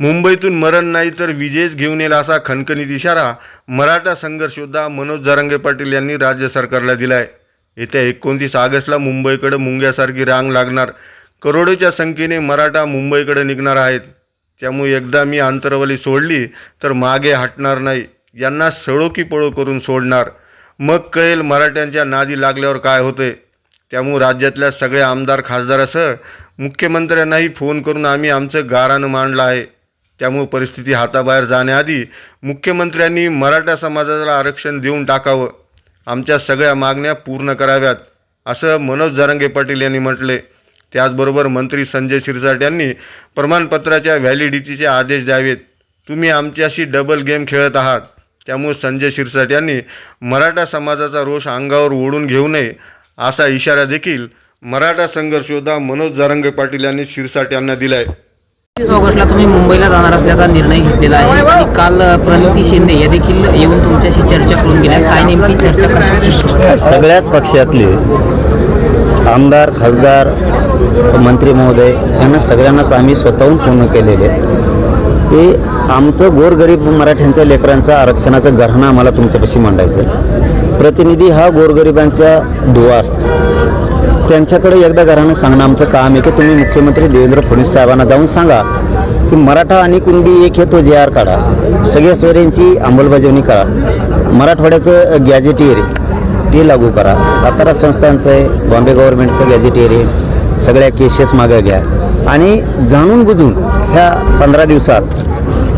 मुंबईतून मरण नाही तर विजयच घेऊन येईल असा खणखणीत इशारा मराठा संघर्ष योद्धा मनोज जारंगे पाटील यांनी राज्य सरकारला दिला आहे येत्या एकोणतीस ऑगस्टला मुंबईकडे मुंग्यासारखी रांग लागणार. करोडोच्या संख्येने मराठा मुंबईकडे निघणार आहेत. त्यामुळे एकदा मी आंतरवली सोडली तर मागे हटणार नाही. यांना सळो की पळो करून सोडणार. मग कळेल मराठ्यांच्या नादी लागल्यावर काय होते. त्यामुळे राज्यातल्या सगळ्या आमदार खासदारासह मुख्यमंत्र्यांनाही फोन करून आम्ही आमचं गारानं मांडलं आहे. त्यामुळे परिस्थिती हाताबाहेर जाण्याआधी मुख्यमंत्र्यांनी मराठा समाजाला आरक्षण देऊन टाकावं. आमच्या सगळ्या मागण्या पूर्ण कराव्यात असं मनोज जारंगे पाटील यांनी म्हटले. त्याचबरोबर मंत्री संजय शिरसाट यांनी प्रमाणपत्राच्या व्हॅलिडिटीचे आदेश द्यावेत. तुम्ही आमच्याशी डबल गेम खेळत आहात. त्यामुळे संजय शिरसाट यांनी मराठा समाजाचा रोष अंगावर ओढून घेऊ नये असा इशारा देखील मराठा संघर्ष योद्धा मनोज जारंगे पाटील यांनी शिरसाट यांना दिला आहे तीस ऑगस्टला तुम्ही मुंबईला जाणार असल्याचा निर्णय घेतलेला आहे आणि काल प्रणिती शिंदे या देखील येऊन तुमच्याशी चर्चा करून गेल्या काय नेमकी चर्चा कशा सगळ्याच पक्षातले आमदार खासदार मंत्री महोदय यांना सगळ्यांनाच आम्ही स्वतःहून पूर्ण केलेले आहे. आमचं गोरगरीब मराठ्यांच्या लेकरांचा आरक्षणाचं गहना आम्हाला तुमच्यापाशी मांडायचं आहे. प्रतिनिधी हा गोरगरिबांचा दुवा असतो त्यांच्याकडे एकदा घरानं सांगणं आमचं काम आहे की तुम्ही मुख्यमंत्री देवेंद्र फडणवीस साहेबांना जाऊन सांगा की मराठा आणि कुणबी एक हे तो जे आर काढा. सगळ्या सोयऱ्यांची अंमलबजावणी करा. मराठवाड्याचं गॅजेटियर आहे ते लागू करा. सातारा संस्थांचं आहे बॉम्बे गव्हर्नमेंटचं गॅजेटियर आहे सगळ्या केसेस मागं घ्या. आणि जाणून बुजून ह्या पंधरा दिवसात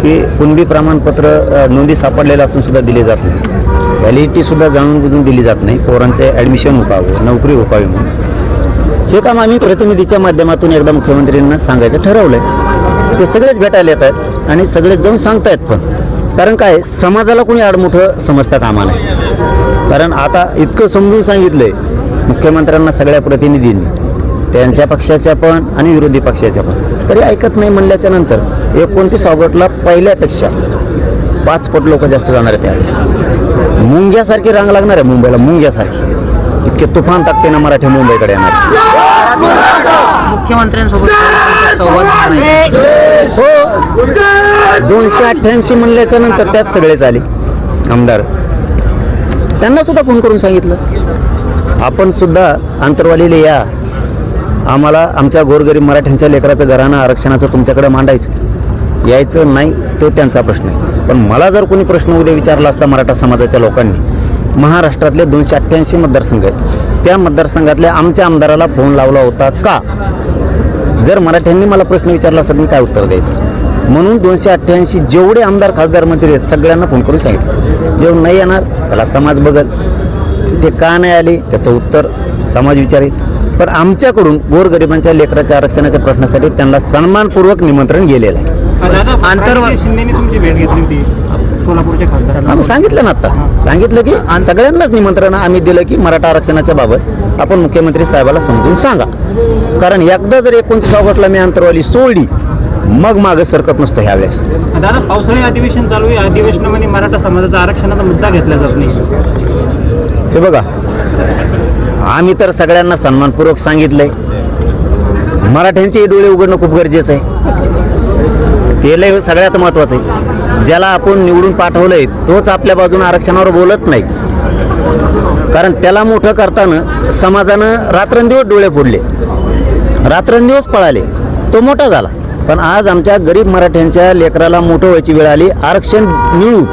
की कुणबी प्रमाणपत्र नोंदी सापडलेलं असून सुद्धा दिले जात नाही. व्हॅलिडिटीसुद्धा जाणून बुजून दिली जात नाही. पोरांचे ॲडमिशन उपावं नोकरी होकावी म्हणून. हे काम आम्ही प्रतिनिधीच्या माध्यमातून एकदा मुख्यमंत्र्यांना सांगायचं ठरवलंय. ते सगळेच भेटायला येत आहेत आणि सगळे जाऊन सांगतायत पण. कारण काय समाजाला कोणी आडमुठं समजतात कामा कारण आता इतकं समजून सांगितलंय मुख्यमंत्र्यांना सगळ्या प्रतिनिधींनी. त्यांच्या पक्षाच्या पण आणि विरोधी पक्षाच्या पण. तरी ऐकत नाही म्हणल्याच्या नंतर एकोणतीस ऑगस्टला पहिल्यापेक्षा पाच पट लोक जास्त जाणार आहेत त्यावेळेस मुंग्यासारखी रांग लागणार आहे मुंबईला मुंग्यासारखी. इतके तुफान ताकदीनं मराठी मुंबईकडे येणार. मुख्यमंत्र्यांसोबत संवाद. हो. दोनशे अठ्ठ्याऐंशी म्हणल्याच्या नंतर त्यात सगळेच आले आमदार. त्यांना सुद्धा फोन करून सांगितलं. आपण सुद्धा आंतरवालीला या. आम्हाला आमच्या गोरगरीब मराठ्यांच्या लेकराचं घराणं आरक्षणाचं तुमच्याकडे मांडायचं. यायचं नाही तो त्यांचा प्रश्न आहे. पण मला जर कोणी प्रश्न उद्या विचारला असता मराठा समाजाच्या लोकांनी महाराष्ट्रातले दोनशे अठ्ठ्याऐंशी मतदारसंघ आहेत. त्या मतदारसंघातल्या आमच्या आमदाराला फोन लावला होता का? जर मराठ्यांनी मला प्रश्न विचारला असता मी काय उत्तर द्यायचं? म्हणून दोनशे अठ्ठ्याऐंशी जेवढे आमदार खासदार मंत्री आहेत सगळ्यांना फोन करून सांगितलं. जेव्हा नाही येणार त्याला समाज बघल. ते का नाही आले त्याचं उत्तर समाज विचारेल. पण आमच्याकडून गोरगरिबांच्या लेकराच्या आरक्षणाच्या प्रश्नासाठी त्यांना सन्मानपूर्वक निमंत्रण गेलेलं आहे. शिंदेनी तुमची भेट घेतली होती. सोलापूरच्या खासदार आम्ही सांगितलं ना आता. सांगितलं की सगळ्यांनाच निमंत्रण आम्ही दिलं की मराठा आरक्षणाच्या बाबत आपण मुख्यमंत्री साहेबाला समजून सांगा. कारण एकदा जर एकोणतीस ऑगस्टला मी अंतरवाली सोडली मग मागं सरकत नसतं ह्यावेळेस. दादा पावसाळी अधिवेशन चालू आहे. अधिवेशनामध्ये मराठा समाजाचा आरक्षणाचा मुद्दा घेतला जात नाही. हे बघा. आम्ही तर सगळ्यांना सन्मानपूर्वक सांगितलंय. मराठ्यांचे डोळे उघडणं खूप गरजेचं आहे. हे लय सगळ्यात महत्वाचं आहे. ज्याला आपण निवडून पाठवलंय तोच आपल्या बाजूने आरक्षणावर बोलत नाही. कारण त्याला मोठं करताना समाजानं रात्रंदिवस डोळे फोडले. रात्रंदिवस पळाले. तो मोठा झाला. पण आज आमच्या गरीब मराठ्यांच्या लेकराला मोठं व्हायची वेळ आली आरक्षण मिळू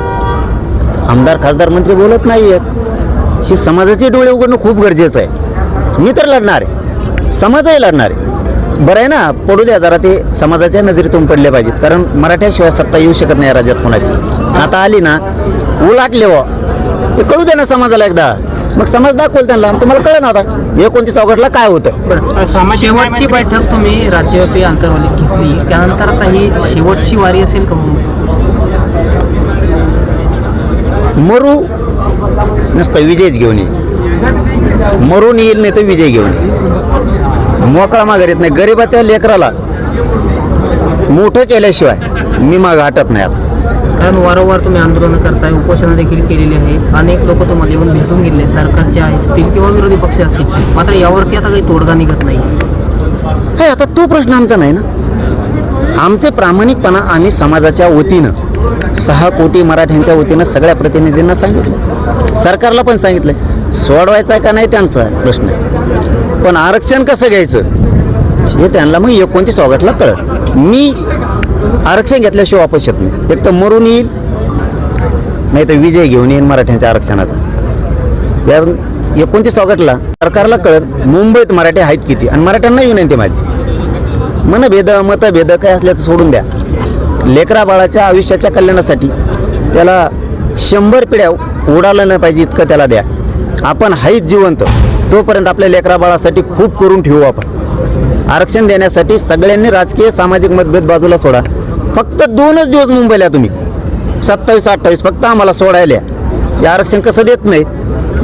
आमदार खासदार मंत्री बोलत नाही आहेत ही समाजाचे डोळे उघडणं खूप गरजेचं आहे. मी तर लढणार. आहे समाजही लढणार. आहे बरं आहे ना? पडू द्या जरा ते समाजाच्या नजरेतून पडले पाहिजेत. कारण मराठ्याशिवाय सत्ता येऊ शकत नाही राज्यात कोणाची. आता आली ना उलाटले व हे. कळू दे ना समाजाला एकदा. मग समाज दाखवल त्यांना तुम्हाला कळलं ना आता. एकोणतीस ऑगस्टला काय होतं? शेवटची बैठक तुम्ही राज्यव्यापी आंतरवालीत घेतली. त्यानंतर आता ही शेवटची वारी असेल का मरू नसतं विजयच घेऊन येईल मरून येईल नाही तर विजय घेऊन येईल मोकळा माघार येत नाही. गरिबाच्या लेकराला मोठं केल्याशिवाय मी माग हटत नाही आता. कारण वारंवार तुम्ही आंदोलनं करताय उपोषणं देखील केलेली आहे. अनेक लोक तुम्हाला येऊन भेटून गेले सरकारचे असतील किंवा विरोधी पक्ष असतील. मात्र यावरती आता काही तोडगा निघत नाही. हे आता तो प्रश्न आमचा नाही ना? आमचे प्रामाणिकपणा आम्ही समाजाच्या वतीनं सहा कोटी मराठ्यांच्या वतीनं सगळ्या प्रतिनिधींना सांगितलं. सरकारला पण सांगितलं सोडवायचा आहे का नाही त्यांचा प्रश्न आहे. पण आरक्षण कसं घ्यायचं? हे त्यांना मग एकोणतीस ऑगस्टला कळत मी आरक्षण घेतल्याशिवाय वापस येत नाही. एक तर मरून येईल नाही तर विजय घेऊन येईन मराठ्यांच्या आरक्षणाचा. या एकोणतीस ऑगस्टला सरकारला कळत मुंबईत मराठी आहेत किती? आणि मराठ्यांना विनंती माझी. मनभेद मतभेद काय असल्याचं सोडून द्या. लेकरा बाळाच्या आयुष्याच्या कल्याणासाठी त्याला शंभर पिढ्या उडालं नाही पाहिजे इतकं त्याला द्या. आपण हाईत जिवंत. तोपर्यंत आपल्या लेकरा बाळासाठी खूप करून ठेवू आपण. आरक्षण देण्यासाठी सगळ्यांनी राजकीय सामाजिक मतभेद बाजूला सोडा. फक्त दोनच दिवस मुंबईला तुम्ही. सत्तावीस अठ्ठावीस फक्त आम्हाला सोडायला या. हे आरक्षण कसं देत नाहीत?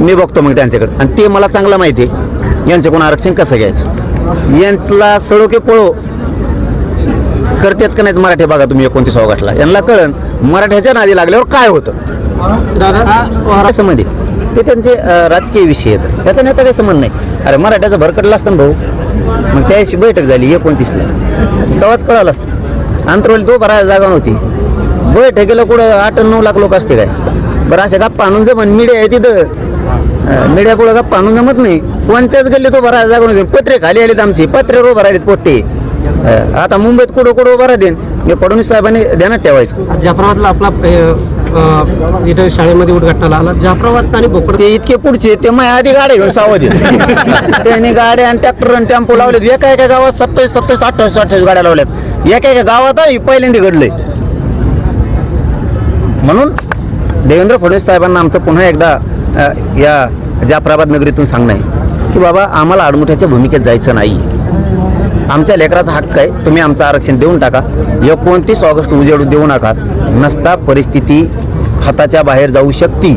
मी बघतो मग त्यांच्याकडे. आणि ते मला चांगलं माहिती आहे. यांच्याकडून आरक्षण कसं घ्यायचं? यांना सळो की पळो. करतात का नाहीत मराठी? बघा तुम्ही एकोणतीस ऑगस्टला यांना कळण मराठ्याच्या नादी लागल्यावर काय होतं? दादा मध्ये ते त्यांचे राजकीय विषय आहेत. त्याचा नेता काही संबंध नाही. अरे मराठ्याचा भरकटला असतं ना भाऊ. मग त्याशी बैठक झाली एकोणतीसला. तेव्हाच कळालं असतं. अंतरवली तो बरा जागा नव्हती. बैठकीला कुठं आठ नऊ लाख लोक असते काय? बरं अशा गप्पा आणून जमन. मीडिया आहे तिथं. मीडिया पुढं गप्पा आणून जमत नाही. कोणच्याच गल्ली तो बरा जागा नव्हती. पत्रे खाली आलेत आमची. पत्रे उभं राहिलेत पोट्टे. आता मुंबईत कुठं कुठं उभं राहते फडणवीस साहेबांनी ध्यानात ठेवायचं. जाफराबादला आपला इथं शाळेमध्ये उद्घाटनाला आला. जाफराबाद आणि भोकर ते इतके पुढचे ते मग आधी गाड्या घेऊन सावध. त्यांनी गाड्या आणि ट्रॅक्टर आणि टेम्पो लावलेत. एका एका गावात सत्तावीस सत्तावीस अठ्ठावीस अठ्ठावीस गाड्या लावल्यात. एका एका गावात पहिल्यांदा घडलंय. म्हणून देवेंद्र फडणवीस साहेबांना आमचं पुन्हा एकदा या जाफराबाद नगरीतून सांगणं आहे की बाबा आम्हाला आडमुठ्याच्या भूमिकेत जायचं नाही. आमच्या लेकराचा हक्क आहे. तुम्ही आमचं आरक्षण देऊन टाका. एकोणतीस ऑगस्ट उजेडू देऊ नका. नसता परिस्थिती हाताच्या बाहेर जाऊ शकती.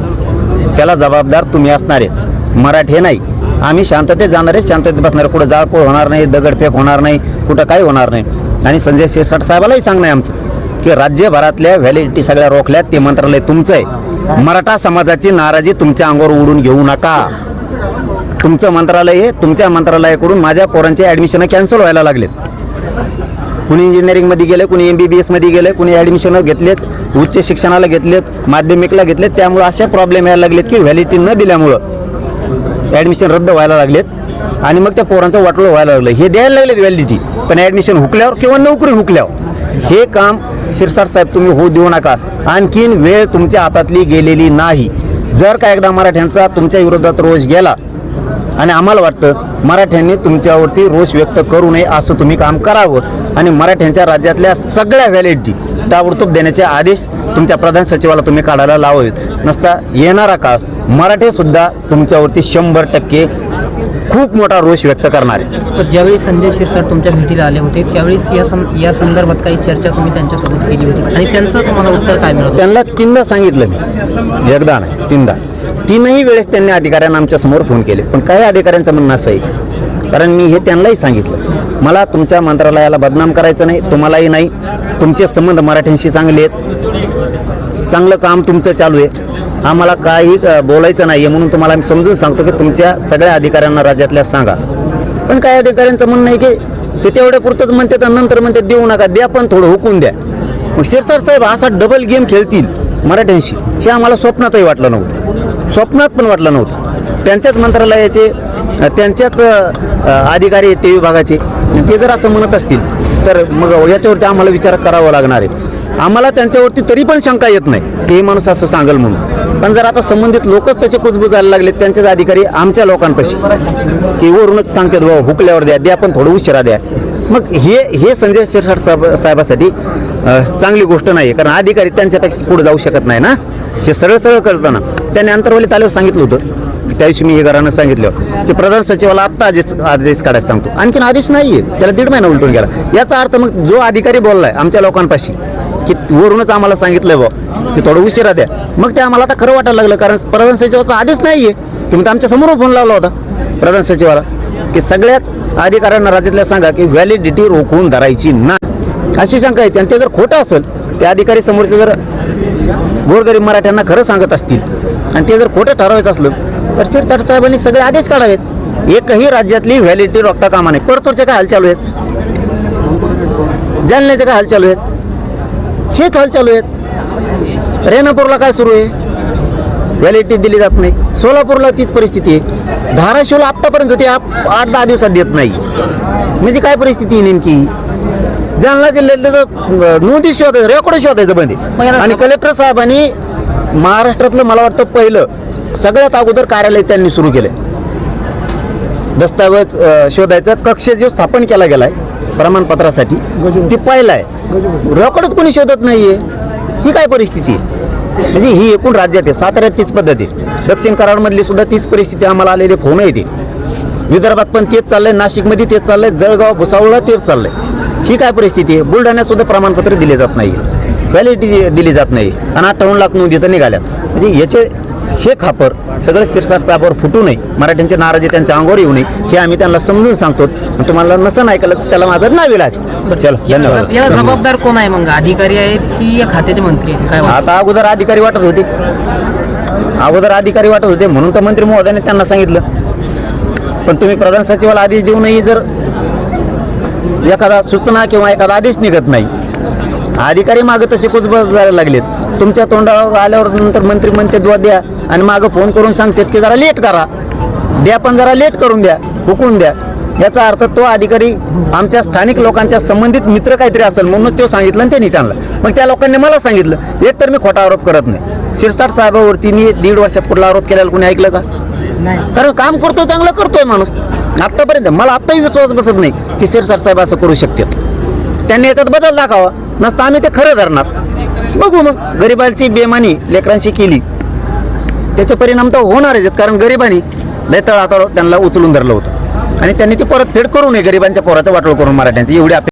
त्याला जबाबदार तुम्ही असणार आहेत. मराठे नाही. आम्ही शांततेत जाणार आहे शांततेत बसणार. कुठं जाळपोळ होणार नाही दगडफेक होणार नाही कुठं काही होणार नाही. आणि संजय शिरसाट साहेबालाही सांगणं आहे आमचं की राज्यभरातल्या व्हॅलिडिटी सगळ्या रोखल्यात ते मंत्रालय तुमचं आहे. मराठा समाजाची नाराजी तुमच्या अंगावर उडून घेऊ नका. तुमचं मंत्रालय आहे तुमच्या मंत्रालयाकडून माझ्या पोरांचे ॲडमिशन कॅन्सल व्हायला लागलेत. कुणी इंजिनिअरिंगमध्ये गेले कुणी एम बी बी एसमध्ये गेले कुणी ॲडमिशन घेतलेत उच्च शिक्षणाला घेतलेत माध्यमिकला घेतलेत त्यामुळं अशा प्रॉब्लेम यायला लागलेत की व्हॅलिडिटी न दिल्यामुळं ॲडमिशन रद्द व्हायला लागलेत आणि मग त्या पोरांचं वाटलं व्हायला लागलं. हे द्यायला लागलेत व्हॅलिडिटी पण ॲडमिशन हुकल्यावर किंवा नोकरी हुकल्यावर. हे काम शिरसार साहेब तुम्ही होऊ देऊ नका. आणखीन वेळ तुमच्या हातातली गेलेली नाही. जर का एकदा मराठ्यांचा तुमच्या विरोधात रोष गेला आणि आम्हाला वाटतं मराठ्यांनी तुमच्यावरती रोष व्यक्त करू नये असं तुम्ही काम करावं. आणि मराठ्यांच्या राज्यातल्या सगळ्या व्हॅलिडिटी ताबडतोब देण्याचे आदेश तुमच्या प्रधान सचिवाला तुम्ही काढायला लावावेत नसता येणारा काळ मराठे सुद्धा तुमच्यावरती शंभर टक्के खूप मोठा रोष व्यक्त करणार आहे. ज्यावेळी संजय शिरसाट तुमच्या भेटीला आले होते त्यावेळेस या सं या संदर्भात काही चर्चा तुम्ही त्यांच्यासोबत केली होती. आणि त्यांचं तुम्हाला उत्तर काय मिळतं त्यांना तीनदा सांगितलं मी. एकदा नाही तीनदा. तीनही वेळेस त्यांनी अधिकाऱ्यांना आमच्यासमोर फोन केले. पण काही अधिकाऱ्यांचं म्हणणं असं आहे कारण मी हे त्यांनाही सांगितलं. मला तुमच्या मंत्रालयाला बदनाम करायचं नाही तुम्हालाही नाही. तुमचे संबंध मराठ्यांशी चांगले आहेत. चांगलं काम तुमचं चालू आहे. आम्हाला काही बोलायचं नाही आहे म्हणून तुम्हाला आम्ही समजून सांगतो की तुमच्या सगळ्या अधिकाऱ्यांना राज्यातल्या सांगा. पण काही अधिकाऱ्यांचं म्हणणं आहे की ते तेवढ्या पुरतंच म्हणते तर नंतर म्हणते देऊ नका द्या पण थोडं हुकून द्या. मग शिरसार साहेब असा डबल गेम खेळतील मराठ्यांशी हे आम्हाला स्वप्नातही वाटलं नव्हतं. स्वप्नात पण वाटलं नव्हतं. त्यांच्याच मंत्रालयाचे त्यांच्याच अधिकारी आहेत ते विभागाचे. ते जर असं म्हणत असतील तर मग याच्यावरती आम्हाला विचार करावा लागणार आहे. आम्हाला त्यांच्यावरती तरी पण शंका येत नाही की माणूस असं सांगेल म्हणून. पण जर आता संबंधित लोकच त्याचे कुजबुजायला लागले त्यांचेच अधिकारी आमच्या लोकांपाशी की वरूनच सांगतात बाबा हुकल्यावर द्या द्या पण थोडं उशिरा द्या. मग हे हे संजय शिरसाट साहेब साहेबासाठी चांगली गोष्ट नाही कारण अधिकारी त्यांच्यापेक्षा पुढे जाऊ शकत नाही ना. हे सरळ सरळ कळताना त्यांनी अंतरवलीत आल्यावर सांगितलं होतं त्या दिवशी मी हे घरानं सांगितलं. की प्रधान सचिवाला आत्ता आदेश आदेश काढायला सांगतो. आणखीन आदेश नाही आहे त्याला दीड महिना उलटून गेला. याचा अर्थ मग जो अधिकारी बोललाय आमच्या लोकांपाशी की वरूनच आम्हाला सांगितलंय बा की थोडं उशिरा द्या. मग ते आम्हाला आता खरं वाटायला लागलं कारण प्रधान सचिवाचा आदेश नाही आहे तुम्ही तर आमच्यासमोर फोन लावला होता प्रधान सचिवाला की सगळ्याच अधिकाऱ्यांना राज्यातल्या सांगा की व्हॅलिडिटी रोखून धरायची ना. अशी शंका येते आणि ते जर खोटं असेल ते अधिकारी समोरचे जर गोरगरीब मराठ्यांना खरं सांगत असतील आणि ते जर खोटं ठरवायचं असलं तर शिरसाट साहेबांनी सगळे आदेश काढावेत. एकही राज्यातली व्हॅलिडिटी रोखता कामा नाही परतूरचे काय हाल चालू आहेत? जालन्याचे काय हाल चालू आहेत? हेच हाल चालू आहेत. रेणापूरला काय सुरू आहे? व्हॅलिडिटी दिली जात नाही. सोलापूरला तीच परिस्थिती आहे. धाराशिवला आत्तापर्यंत होती आठ दहा दिवसात देत नाही. म्हणजे काय परिस्थिती आहे नेमकी? जालना जिल्ह्यातलं नोंदी शोधायचं रेकॉर्ड शोधायचं बंद आणि कलेक्टर साहेबांनी महाराष्ट्रातलं मला वाटतं पहिलं सगळ्यात अगोदर कार्यालय त्यांनी सुरू केलं दस्तावेज शोधायचा कक्ष जो स्थापन केला गेलाय प्रमाणपत्रासाठी ती पहिला आहे रेकॉर्डच कोणी शोधत नाहीये. ही काय परिस्थिती आहे? म्हणजे ही एकूण राज्यात आहे साताऱ्यात तीच पद्धत आहे. दक्षिण कराडमधली सुद्धा तीच परिस्थिती आम्हाला आलेले फोन येते विदर्भात पण तेच चाललंय नाशिकमध्ये तेच चाललंय जळगाव भुसावळला तेच चाललंय. ही काय परिस्थिती आहे? बुलढाण्यात सुद्धा प्रमाणपत्र दिले जात नाही व्हॅलिडिटी दिली जात नाही आणि अठ्ठावन्न लाख नोंदी तर निघाल्यात. म्हणजे याचे हे खापर सगळं शिरसाट साहेबावर फुटू नये. मराठ्यांची नाराजी त्यांच्या अंगावर येऊ नये. हे आम्ही त्यांना समजून सांगतो. तुम्हाला नसन ऐकलं तर त्याला माझं नाव इलाज चलो. धन्यवाद. याला जबाबदार कोण आहे मग? अधिकारी आहेत की या खात्याचे मंत्री आहेत? काय वाटतं? आता अगोदर अधिकारी वाटत होते. अगोदर अधिकारी वाटत होते. म्हणून तर मंत्री महोदयाने त्यांना सांगितलं. पण तुम्ही प्रधान सचिवाला आदेश देऊनही जर एखादा सूचना किंवा एखादा आदेश निघत नाही. अधिकारी मागं तसे कुचबज जायला लागलेत. तुमच्या तोंडावर आल्यावर नंतर मंत्री म्हणते द्वा द्या आणि मागं फोन करून सांगतात की जरा लेट करा. द्या पण जरा लेट करून द्या हुकून द्या. याचा अर्थ तो अधिकारी आमच्या स्थानिक लोकांच्या संबंधित मित्र काहीतरी असेल म्हणून तो सांगितलं आणि त्यांनी त्यांना. मग त्या लोकांनी मला सांगितलं एक तर मी खोटा आरोप करत नाही. शिरसाट साहेबावरती मी दीड वर्षात कुठला आरोप केलेला कोणी ऐकलं का? कारण काम करतोय चांगलं करतोय माणूस. आतापर्यंत मला आत्ताही विश्वास बसत नाही की शिरसाट साहेब असं करू शकतात. त्यांनी याच्यात बदल दाखवा. नसतं आम्ही ते खरं धरणार. बघू मग. गरिबांची बेमानी लेकरांशी केली. त्याचे परिणाम तर होणारच आहेत कारण गरिबांनी लयतळ आता त्यांना उचलून धरलं होतं. आणि त्यांनी ती परतफेड करू नये गरिबांच्या पोराचं वाटोळ करून मराठ्यांची. एवढी